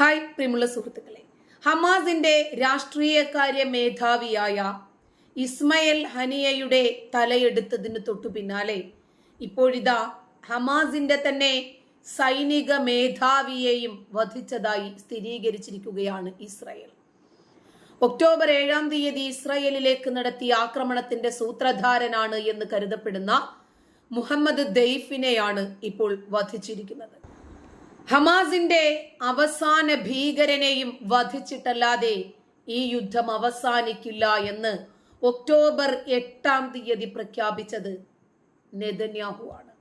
Hi പ്രിയമുള്ള സുഹൃത്തുക്കളെ. ഹമാസിന്റെ രാഷ്ട്രീയകാര്യ മേധാവിയായ ഇസ്മയൽ ഹനിയയുടെ തലയെടുത്തതിന് തൊട്ടു പിന്നാലെ ഇപ്പോഴിതാ ഹമാസിന്റെ തന്നെ സൈനിക മേധാവിയെയും വധിച്ചതായി സ്ഥിരീകരിച്ചിരിക്കുകയാണ് ഇസ്രയേൽ. ഒക്ടോബർ ഏഴാം തീയതി ഇസ്രയേലിലേക്ക് നടത്തിയ ആക്രമണത്തിന്റെ സൂത്രധാരനാണ് എന്ന് കരുതപ്പെടുന്ന മുഹമ്മദ് ദെയ്ഫിനെയാണ് ഇപ്പോൾ വധിച്ചിരിക്കുന്നത്. ഹമാസിന്റെ അവസാന ഭീകരനെയും വധിച്ചിട്ടല്ലാതെ ഈ യുദ്ധം അവസാനിക്കില്ല എന്ന് ഒക്ടോബർ എട്ടാം തീയതി പ്രഖ്യാപിച്ചത് നെതന്യാഹു ആണ്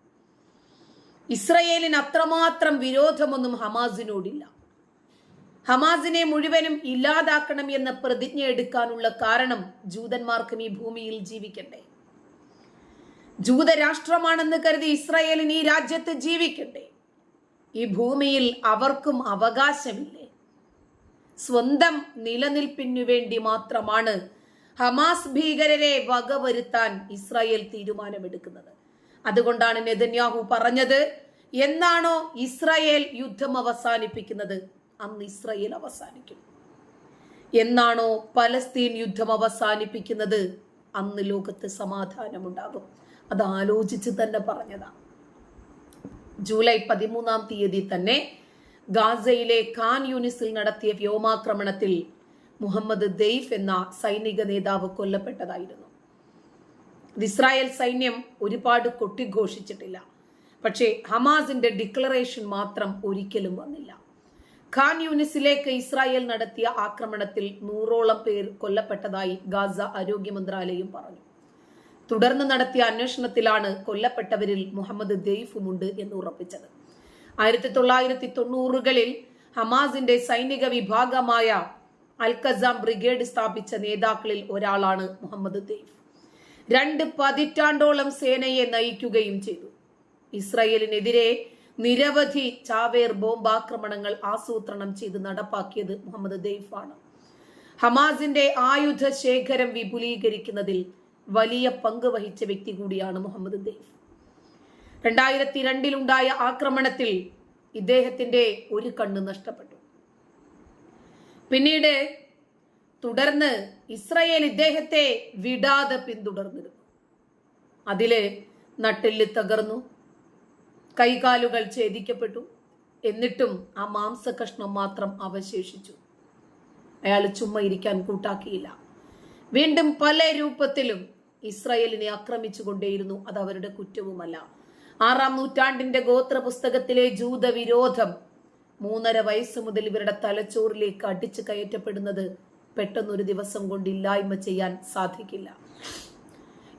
ഇസ്രയേലിന് അത്രമാത്രം വിരോധമൊന്നും ഹമാസിനോടില്ല. ഹമാസിനെ മുഴുവനും ഇല്ലാതാക്കണം എന്ന പ്രതിജ്ഞ എടുക്കാനുള്ള കാരണം ജൂതന്മാർക്കും ഈ ഭൂമിയിൽ ജീവിക്കണ്ടേ. ജൂതരാഷ്ട്രമാണെന്ന് കരുതി ഇസ്രയേലിന് ഈ രാജ്യത്ത് ജീവിക്കണ്ടേ. ഈ ഭൂമിയിൽ അവർക്കും അവകാശമില്ലേ? സ്വന്തം നിലനിൽപ്പിനു വേണ്ടി മാത്രമാണ് ഹമാസ് ഭീകരരെ വകവരുത്താൻ ഇസ്രായേൽ തീരുമാനമെടുക്കുന്നത്. അതുകൊണ്ടാണ് നെതന്യാഹു പറഞ്ഞത് എന്നാണോ ഇസ്രായേൽ യുദ്ധം അവസാനിപ്പിക്കുന്നത്? അന്ന് ഇസ്രായേൽ അവസാനിക്കും. എന്നാണോ പലസ്തീൻ യുദ്ധം അവസാനിപ്പിക്കുന്നത്? അന്ന് ലോകത്ത് സമാധാനമുണ്ടാകും. അത് ആലോചിച്ച് തന്നെ പറഞ്ഞതാണ് ജൂലൈ പതിമൂന്നാം തീയതി തന്നെ ഗാസയിലെ ഖാൻ യൂണിസിൽ നടത്തിയ വ്യോമാക്രമണത്തിൽ മുഹമ്മദ് ദെയ്ഫ് എന്ന സൈനിക നേതാവ് കൊല്ലപ്പെട്ടതായിരുന്നു. ഇസ്രായേൽ സൈന്യം ഒരുപാട് കൊട്ടിഘോഷിച്ചിട്ടില്ല. പക്ഷേ ഹമാസിന്റെ ഡിക്ലറേഷൻ മാത്രം ഒരിക്കലും വന്നില്ല. ഖാൻ യൂണിസിലേക്ക് ഇസ്രായേൽ നടത്തിയ ആക്രമണത്തിൽ നൂറോളം പേർ കൊല്ലപ്പെട്ടതായി ഗാസ ആരോഗ്യ മന്ത്രാലയം പറഞ്ഞു. തുടർന്ന് നടത്തിയ അന്വേഷണത്തിലാണ് കൊല്ലപ്പെട്ടവരിൽ മുഹമ്മദ് ദെയ്ഫുമുണ്ട് എന്ന് ഉറപ്പിച്ചത്. ആയിരത്തി തൊള്ളായിരത്തി തൊണ്ണൂറുകളിൽ ഹമാസിന്റെ സൈനിക വിഭാഗമായ അൽഖസാം ബ്രിഗേഡ് സ്ഥാപിച്ച നേതാക്കളിൽ ഒരാളാണ് മുഹമ്മദ് ദെയ്ഫ്. രണ്ട് പതിറ്റാണ്ടോളം സേനയെ നയിക്കുകയും ചെയ്തു. ഇസ്രയേലിനെതിരെ നിരവധി ചാവേർ ബോംബാക്രമണങ്ങൾ ആസൂത്രണം ചെയ്ത് നടപ്പാക്കിയത് മുഹമ്മദ് ദെയ്ഫാണ്. ഹമാസിന്റെ ആയുധ ശേഖരം വിപുലീകരിക്കുന്നതിൽ വലിയ പങ്ക് വഹിച്ച വ്യക്തി കൂടിയാണ് മുഹമ്മദ് ദെയ്ഫ് രണ്ടായിരത്തി രണ്ടിലുണ്ടായ ആക്രമണത്തിൽ ഇദ്ദേഹത്തിന്റെ ഒരു കണ്ണ് നഷ്ടപ്പെട്ടു. പിന്നീട് തുടർന്ന് ഇസ്രയേൽ ഇദ്ദേഹത്തെ വിടാതെ പിന്തുടർന്നിരുന്നു. അതിൽ നട്ടെല്ല് തകർന്നു കൈകാലുകൾ ഛേദിക്കപ്പെട്ടു എന്നിട്ടും ആ മാംസ കഷ്ണം മാത്രം അവശേഷിച്ചു. അയാൾ ചുമ്മ ഇരിക്കാൻ കൂട്ടാക്കിയില്ല. വീണ്ടും പല രൂപത്തിലും ഇസ്രായേലിനെ ആക്രമിച്ചുകൊണ്ടേയിരുന്നു അത് അവരുടെ കുറ്റവുമല്ല. ആറാം നൂറ്റാണ്ടിന്റെ ഗോത്ര പുസ്തകത്തിലെ ജൂതവിരോധം മൂന്നര വയസ്സ് മുതൽ ഇവരുടെ തലച്ചോറിലേക്ക് അടിച്ചു കയറ്റപ്പെടുന്നത് പെട്ടെന്നൊരു ദിവസം കൊണ്ട് ഇല്ലായ്മ ചെയ്യാൻ സാധിക്കില്ല.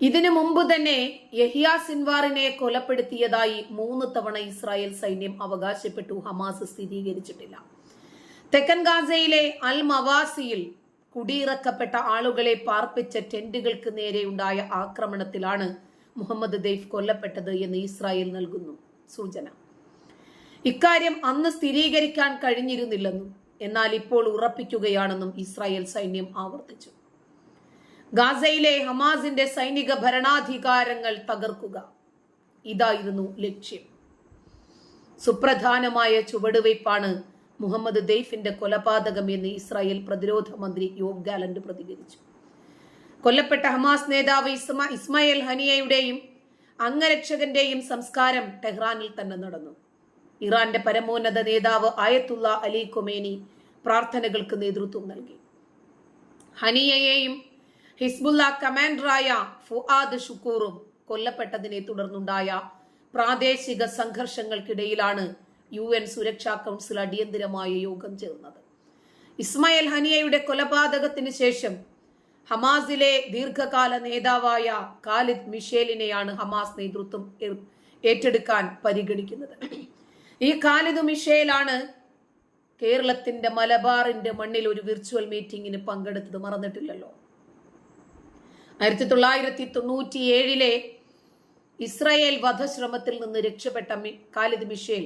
ഇതിനു മുമ്പ് തന്നെ യഹിയ സിൻവാറിനെ കൊലപ്പെടുത്തിയതായി മൂന്ന് തവണ ഇസ്രായേൽ സൈന്യം അവകാശപ്പെട്ടു ഹമാസ് സ്ഥിരീകരിച്ചിട്ടില്ല. തെക്കൻ ഗാസയിലെ അൽ മവാസിയിൽ കുടിയിറക്കപ്പെട്ട ആളുകളെ പാർപ്പിച്ച ടെന്റുകൾക്ക് നേരെയുണ്ടായ ആക്രമണത്തിലാണ് മുഹമ്മദ് ദൈഫ് കൊല്ലപ്പെട്ടത് എന്ന് ഇസ്രായേൽ നൽകുന്നു സൂചന. ഇക്കാര്യം അന്ന് സ്ഥിരീകരിക്കാൻ കഴിഞ്ഞിരുന്നില്ലെന്നും എന്നാൽ ഇപ്പോൾ ഉറപ്പിക്കുകയാണെന്നും ഇസ്രായേൽ സൈന്യം ആവർത്തിച്ചു. ഗാസയിലെ ഹമാസിന്റെ സൈനിക ഭരണാധികാരങ്ങൾ തകർക്കുക. ഇതായിരുന്നു ലക്ഷ്യം. സുപ്രധാനമായ ചുവടുവയ്പ്പാണ് മുഹമ്മദ് ദെയ്ഫിന്റെ കൊലപാതകം എന്ന് ഇസ്രായേൽ പ്രതിരോധ മന്ത്രി യോഗ് ഗാലന്റ് പ്രതികരിച്ചു. കൊല്ലപ്പെട്ട ഹമാസ് നേതാവ് ഇസ്മ ഇസ്മായിൽ ഹനിയയുടെയും അംഗരക്ഷകന്റെയും സംസ്കാരം ടെഹ്റാനിൽ തന്നെ നടന്നു. ഇറാന്റെ പരമോന്നത നേതാവ് ആയത്തുള്ള അലി കൊമേനി പ്രാർത്ഥനകൾക്ക് നേതൃത്വം നൽകി. ഹനിയയെയും ഹിസ്ബുല്ല കമാൻഡറായ ഫുആദ് ഷുക്കൂറും കൊല്ലപ്പെട്ടതിനെ തുടർന്നുണ്ടായ പ്രാദേശിക സംഘർഷങ്ങൾക്കിടയിലാണ് യു എൻ സുരക്ഷാ കൗൺസിൽ അടിയന്തിരമായ യോഗം ചേർന്നത്. ഇസ്മായിൽ ഹനിയയുടെ കൊലപാതകത്തിന് ശേഷം ഹമാസിലെ ദീർഘകാല നേതാവായ ഖാലിദ് മിഷേലിനെയാണ് ഹമാസ് നേതൃത്വം ഏറ്റെടുക്കാൻ പരിഗണിക്കുന്നത്. ഈ ഖാലിദ് മിഷേലാണ് കേരളത്തിന്റെ മലബാറിന്റെ മണ്ണിൽ ഒരു വിർച്വൽ മീറ്റിംഗിന് പങ്കെടുത്തത് മറന്നിട്ടില്ലല്ലോ. ആയിരത്തി തൊള്ളായിരത്തി തൊണ്ണൂറ്റി ഇസ്രായേൽ വധശ്രമത്തിൽ നിന്ന് രക്ഷപ്പെട്ട ഖാലിദ് മിഷേൽ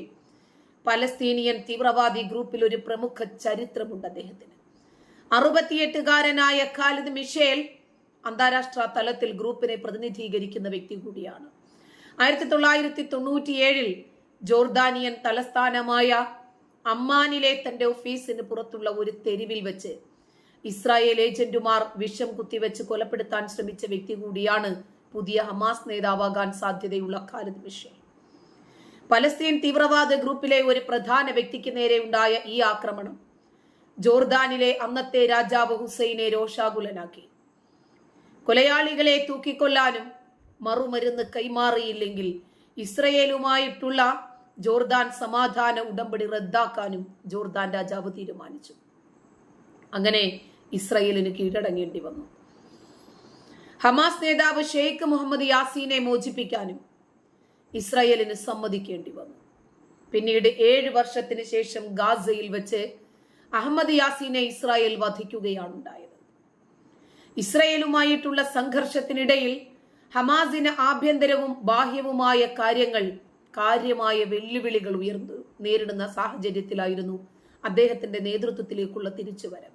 പലസ്തീനിയൻ തീവ്രവാദി ഗ്രൂപ്പിൽ ഒരു പ്രമുഖ ചരിത്രമുണ്ട് അദ്ദേഹത്തിന്. അറുപത്തിയെട്ടുകാരനായ ഖാലിദ് മിഷേൽ അന്താരാഷ്ട്ര തലത്തിൽ ഗ്രൂപ്പിനെ പ്രതിനിധീകരിക്കുന്ന വ്യക്തി കൂടിയാണ്. ആയിരത്തി തൊള്ളായിരത്തി തൊണ്ണൂറ്റിയേഴിൽ ജോർദാനിയൻ തലസ്ഥാനമായ അമ്മാനിലെ തന്റെ ഓഫീസിന് പുറത്തുള്ള ഒരു തെരുവിൽ വെച്ച് ഇസ്രായേൽ ഏജന്റുമാർ വിഷം കുത്തിവെച്ച് കൊലപ്പെടുത്താൻ ശ്രമിച്ച വ്യക്തി കൂടിയാണ് പുതിയ ഹമാസ് നേതാവാകാൻ സാധ്യതയുള്ള ഖാലിദ് മിഷേൽ. പലസ്തീൻ തീവ്രവാദ ഗ്രൂപ്പിലെ ഒരു പ്രധാന വ്യക്തിക്ക് നേരെ ഉണ്ടായ ഈ ആക്രമണം ജോർദാനിലെ അന്നത്തെ രാജാവ് ഹുസൈനെ രോഷാകുലനാക്കി. കൊലയാളികളെ തൂക്കിക്കൊല്ലാനും മറുമരുന്ന് കൈമാറിയില്ലെങ്കിൽ ഇസ്രയേലുമായിട്ടുള്ള ജോർദാൻ സമാധാന ഉടമ്പടി റദ്ദാക്കാനും ജോർദാൻ രാജാവ് തീരുമാനിച്ചു. അങ്ങനെ ഇസ്രയേലിന് കീഴടങ്ങേണ്ടി വന്നു. ഹമാസ് നേതാവ് ഷെയ്ഖ് മുഹമ്മദ് യാസീനെ മോചിപ്പിക്കാനും ഇസ്രയേലിന് സമ്മതിക്കേണ്ടി വന്നു. പിന്നീട് ഏഴ് വർഷത്തിന് ശേഷം ഗാസയിൽ വെച്ച് അഹമ്മദ് യാസീനെ ഇസ്രായേൽ വധിക്കുകയാണ് ഉണ്ടായത് ഇസ്രയേലുമായിട്ടുള്ള സംഘർഷത്തിനിടയിൽ ഹമാസിന് ആഭ്യന്തരവും ബാഹ്യവുമായ കാര്യങ്ങൾ കാര്യമായ വെല്ലുവിളികൾ ഉയർന്നു നേരിടുന്ന സാഹചര്യത്തിലായിരുന്നു അദ്ദേഹത്തിന്റെ നേതൃത്വത്തിലേക്കുള്ള തിരിച്ചുവരവ്.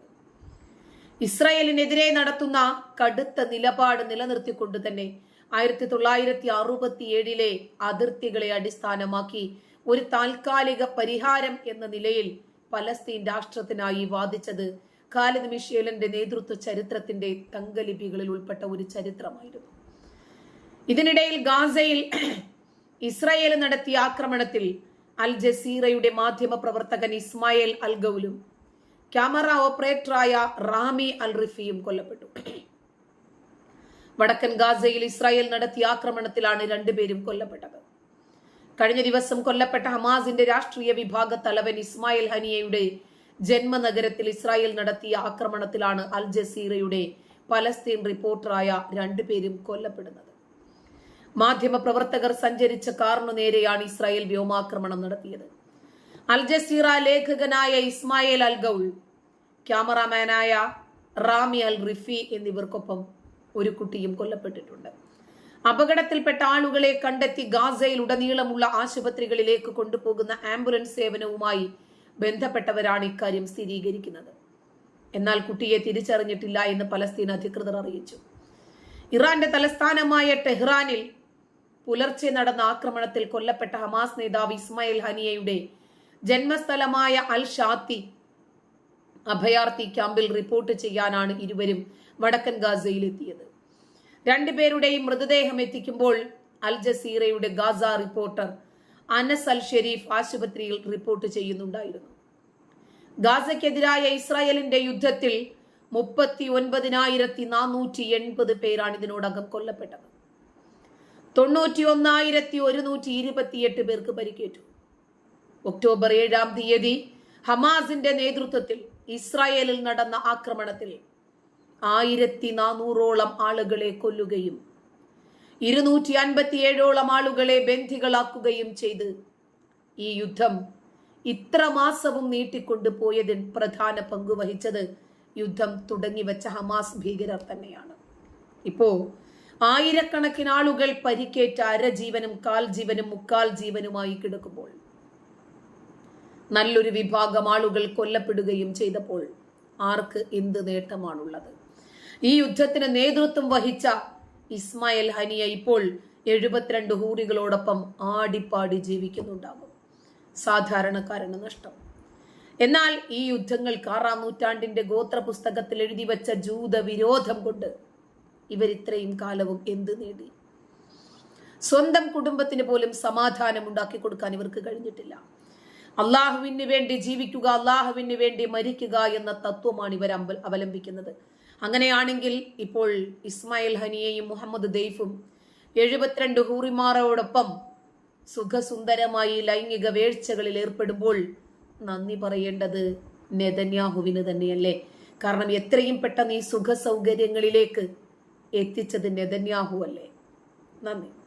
ഇസ്രായേലിനെതിരെ നടത്തുന്ന കടുത്ത നിലപാട് നിലനിർത്തിക്കൊണ്ട് തന്നെ ആയിരത്തി തൊള്ളായിരത്തി അറുപത്തി ഏഴിലെ അതിർത്തികളെ അടിസ്ഥാനമാക്കി ഒരു താൽക്കാലിക പരിഹാരം എന്ന നിലയിൽ പലസ്തീൻ രാഷ്ട്രത്തിനായി വാദിച്ചത് ഖാലിദ് മിഷേലിന്റെ നേതൃത്വ ചരിത്രത്തിന്റെ തങ്കലിപികളിൽ ഉൾപ്പെട്ട ഒരു ചരിത്രമായിരുന്നു. ഇതിനിടയിൽ ഗാസയിൽ ഇസ്രായേൽ നടത്തിയ ആക്രമണത്തിൽ അൽ ജസീറയുടെ മാധ്യമ പ്രവർത്തകൻ ഇസ്മായേൽ അൽഗൌലും ക്യാമറ ഓപ്പറേറ്ററായ റാമി അൽ റിഫിയും കൊല്ലപ്പെട്ടു. വടക്കൻ ഗാസയിൽ ഇസ്രായേൽ നടത്തിയ ആക്രമണത്തിലാണ് രണ്ടുപേരും കൊല്ലപ്പെട്ടത്. കഴിഞ്ഞ ദിവസം കൊല്ലപ്പെട്ട ഹമാസിന്റെ രാഷ്ട്രീയ വിഭാഗ തലവൻ ഇസ്മായിൽ ഹനിയയുടെ ജന്മനഗരത്തിൽ ഇസ്രായേൽ നടത്തിയ ആക്രമണത്തിലാണ് അൽ ജസീറയുടെ പലസ്തീൻ റിപ്പോർട്ടറായ രണ്ടുപേരും കൊല്ലപ്പെടുന്നത്. മാധ്യമ പ്രവർത്തകർ സഞ്ചരിച്ച കാറിനു നേരെയാണ് ഇസ്രായേൽ വ്യോമാക്രമണം നടത്തിയത്. അൽ ജസീറ ലേഖകനായ ഇസ്മായേൽ അൽ ഗൌൾ ക്യാമറാമാനായ റാമി അൽ റിഫി എന്നിവർക്കൊപ്പം ഒരു കുട്ടിയും കൊല്ലപ്പെട്ടിട്ടുണ്ട്. അപകടത്തിൽപ്പെട്ട ആളുകളെ കണ്ടെത്തി ഗാസയിൽ ഉടനീളമുള്ള ആശുപത്രികളിലേക്ക് കൊണ്ടുപോകുന്ന ആംബുലൻസ് സേവനവുമായി ബന്ധപ്പെട്ടവരാണ് ഇക്കാര്യം സ്ഥിരീകരിക്കുന്നത്. എന്നാൽ കുട്ടിയെ തിരിച്ചറിഞ്ഞിട്ടില്ല എന്ന് പലസ്തീൻ അധികൃതർ അറിയിച്ചു. ഇറാന്റെ തലസ്ഥാനമായ ടെഹ്റാനിൽ പുലർച്ചെ നടന്ന ആക്രമണത്തിൽ കൊല്ലപ്പെട്ട ഹമാസ് നേതാവ് ഇസ്മായിൽ ഹനിയയുടെ ജന്മസ്ഥലമായ അൽ ഷാത്തി അഭയാർത്ഥി ക്യാമ്പിൽ റിപ്പോർട്ട് ചെയ്യാനാണ് ഇരുവരും വടക്കൻ ഗാസയിൽ എത്തിയത് രണ്ടുപേരുടെയും മൃതദേഹം എത്തിക്കുമ്പോൾ Al ജസീറയുടെ Gaza reporter Anas Al Sharif ആശുപത്രിയിൽ റിപ്പോർട്ട് ചെയ്യുന്നുണ്ടായിരുന്നു. ഗാസയ്ക്കെതിരായ ഇസ്രായേലിന്റെ യുദ്ധത്തിൽ മുപ്പത്തി ഒൻപതിനായിരത്തി നാനൂറ്റി എൺപത് പേരാണ് ഇതിനോടകം കൊല്ലപ്പെട്ടത്. തൊണ്ണൂറ്റി ഒന്നായിരത്തി ഒരുന്നൂറ്റി ഇരുപത്തിയെട്ട് പേർക്ക് പരിക്കേറ്റു. ഒക്ടോബർ ഏഴാം തീയതി ഹമാസിന്റെ നേതൃത്വത്തിൽ ഇസ്രായേലിൽ നടന്ന ആക്രമണത്തിൽ ആയിരത്തി നാനൂറോളം ആളുകളെ കൊല്ലുകയും ഇരുന്നൂറ്റി അൻപത്തിയേഴോളം ആളുകളെ ബന്ധികളാക്കുകയും ചെയ്ത് ഈ യുദ്ധം ഇത്ര മാസവും നീട്ടിക്കൊണ്ടു പോയതിൽ പ്രധാന പങ്ക് വഹിച്ചത് യുദ്ധം തുടങ്ങിവെച്ച ഹമാസ് ഭീകരർ തന്നെയാണ്. ഇപ്പോ ആയിരക്കണക്കിന് ആളുകൾ പരിക്കേറ്റ അരജീവനും കാൽ ജീവനും മുക്കാൽ ജീവനുമായി കിടക്കുമ്പോൾ നല്ലൊരു വിഭാഗം ആളുകൾ കൊല്ലപ്പെടുകയും ചെയ്തപ്പോൾ ആർക്ക് എന്ത് നേട്ടമാണുള്ളത്? ഈ യുദ്ധത്തിന് നേതൃത്വം വഹിച്ച ഇസ്മായിൽ ഹനിയ ഇപ്പോൾ എഴുപത്തിരണ്ട് ഹൂറികളോടൊപ്പം ആടിപ്പാടി ജീവിക്കുന്നുണ്ടാകും. സാധാരണക്കാരന് നഷ്ടം. എന്നാൽ ഈ യുദ്ധങ്ങൾക്ക് ആറാം നൂറ്റാണ്ടിന്റെ ഗോത്ര പുസ്തകത്തിൽ എഴുതി വെച്ച ജൂത വിരോധം കൊണ്ട് ഇവരിത്രയും കാലവും എന്ത് നേടി? സ്വന്തം കുടുംബത്തിന് പോലും സമാധാനം ഉണ്ടാക്കി കൊടുക്കാൻ ഇവർക്ക് കഴിഞ്ഞിട്ടില്ല. അള്ളാഹുവിന് വേണ്ടി ജീവിക്കുക അള്ളാഹുവിന് വേണ്ടി മരിക്കുക എന്ന തത്വമാണ് ഇവർ അവലംബിക്കുന്നത്. അങ്ങനെയാണെങ്കിൽ ഇപ്പോൾ ഇസ്മായിൽ ഹനിയയും മുഹമ്മദ് ദൈഫും എഴുപത്തിരണ്ട് ഹൂറിമാറോടൊപ്പം സുഖസുന്ദരമായി ലൈംഗിക വേഴ്ചകളിൽ ഏർപ്പെടുമ്പോൾ നന്ദി പറയേണ്ടത് നെതന്യാഹുവിന് തന്നെയല്ലേ? കാരണം എത്രയും പെട്ടെന്ന് ഈ സുഖ സൗകര്യങ്ങളിലേക്ക് എത്തിച്ചത് നെതന്യാഹു അല്ലേ? നന്ദി.